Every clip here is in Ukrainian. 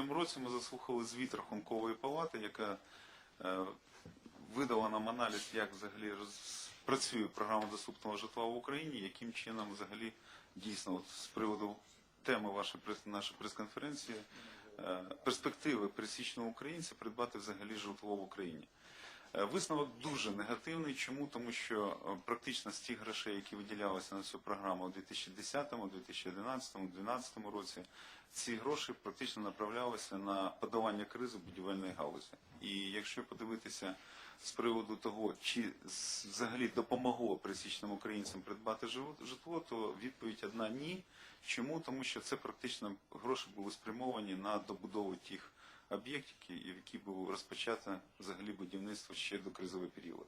цьому році ми заслухали звіт Рахункової палати, яка е, видала нам аналіз, як взагалі працює програма доступного житла в Україні, яким чином взагалі дійсно от з приводу теми вашої нашої прес-конференції е, перспективи пересічного українця придбати взагалі житло в Україні. Е, Висновок дуже негативний. Чому? Тому що е, практично з тих грошей, які виділялися на цю програму у 2010, 2011, 2012 році, ці гроші практично направлялися на подолання кризи будівельної галузі. І якщо подивитися з приводу того, чи взагалі допомогло пересічним українцям придбати житло, то відповідь одна ні. Чому? Тому що це практично гроші були спрямовані на добудову тих об'єктів, в які було розпочато взагалі будівництво ще до кризовий період.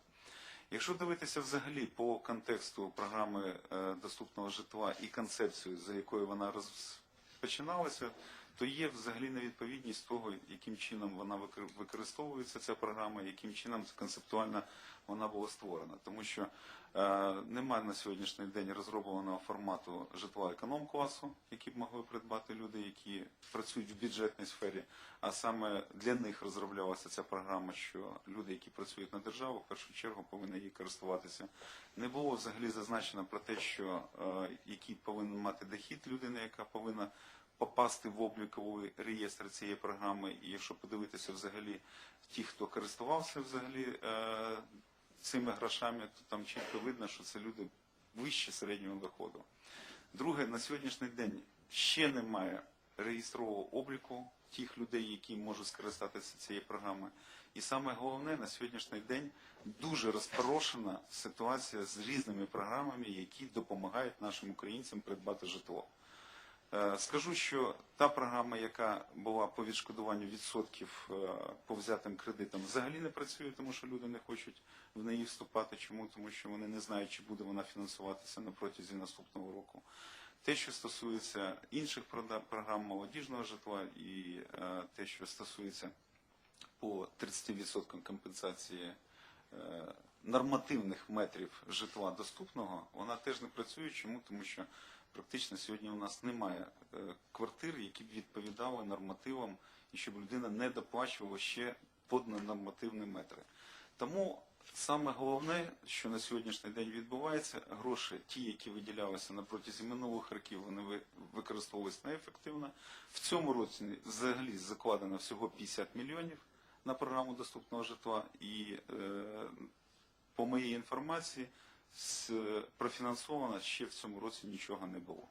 Якщо дивитися взагалі по контексту програми е, доступного житла і концепцію, за якою вона розпочиналася, то є взагалі невідповідність того, яким чином вона використовується ця програма, яким чином концептуально вона була створена. Тому що е, немає на сьогоднішній день розробленого формату житла економ-класу, які б могли придбати люди, які працюють в бюджетній сфері. А саме для них розроблялася ця програма, що люди, які працюють на державу, в першу чергу повинні її користуватися. Не було взагалі зазначено про те, що е, який повинен мати дохід людина, яка повинна попасти в обліковий реєстр цієї програми. І якщо подивитися взагалі ті, хто користувався взагалі е, цими грошами, то там чітко видно, що це люди вище середнього доходу. Друге, на сьогоднішній день ще немає реєстрового обліку тих людей, які можуть скористатися цією програмою. І саме головне на сьогоднішній день дуже розпорошена ситуація з різними програмами, які допомагають нашим українцям придбати житло. Е, Скажу, що та програма, яка була по відшкодуванню відсотків е, по взятим кредитам, взагалі не працює, тому що люди не хочуть в неї вступати. Чому? Тому що вони не знають, чи буде вона фінансуватися на протязі наступного року. Те, що стосується інших програм молодіжного житла і е, те, що стосується по 30% компенсації нормативних метрів житла доступного, вона теж не працює. Чому? Тому що практично сьогодні у нас немає е, квартир, які б відповідали нормативам, і щоб людина не доплачувала ще поднормативні метри. Тому саме головне, що на сьогоднішній день відбувається, гроші, ті, які виділялися на протязі минулих років, вони ви- використовувалися неефективно. В цьому році взагалі закладено всього 50 мільйонів на програму доступного житла, і е, по моїй інформації профінансовано ще в цьому році нічого не було.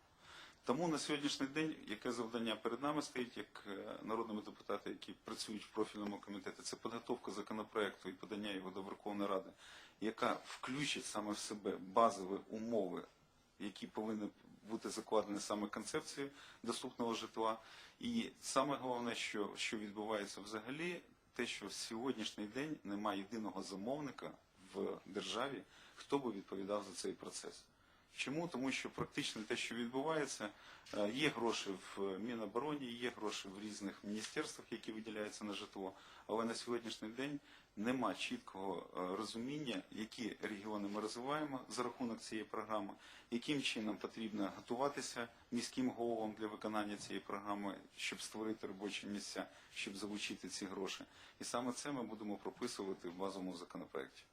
Тому на сьогоднішній день яке завдання перед нами стоїть, як е, народними депутати, які працюють в профільному комітеті, це підготовка законопроекту і подання його до Верховної Ради, яка включить саме в себе базові умови, які повинні бути закладені саме концепцією доступного житла. І саме головне, що, що відбувається взагалі, те, що в сьогоднішній день немає єдиного замовника в державі, хто би відповідав за цей процес. Чому? Тому що практично те, що відбувається, е, є гроші в Мінобороні, є гроші в різних міністерствах, які виділяються на житло, але на сьогоднішній день нема чіткого е, розуміння, які регіони ми розвиваємо за рахунок цієї програми, яким чином потрібно готуватися міським головам для виконання цієї програми, щоб створити робочі місця, щоб залучити ці гроші. І саме це ми будемо прописувати в базовому законопроекті.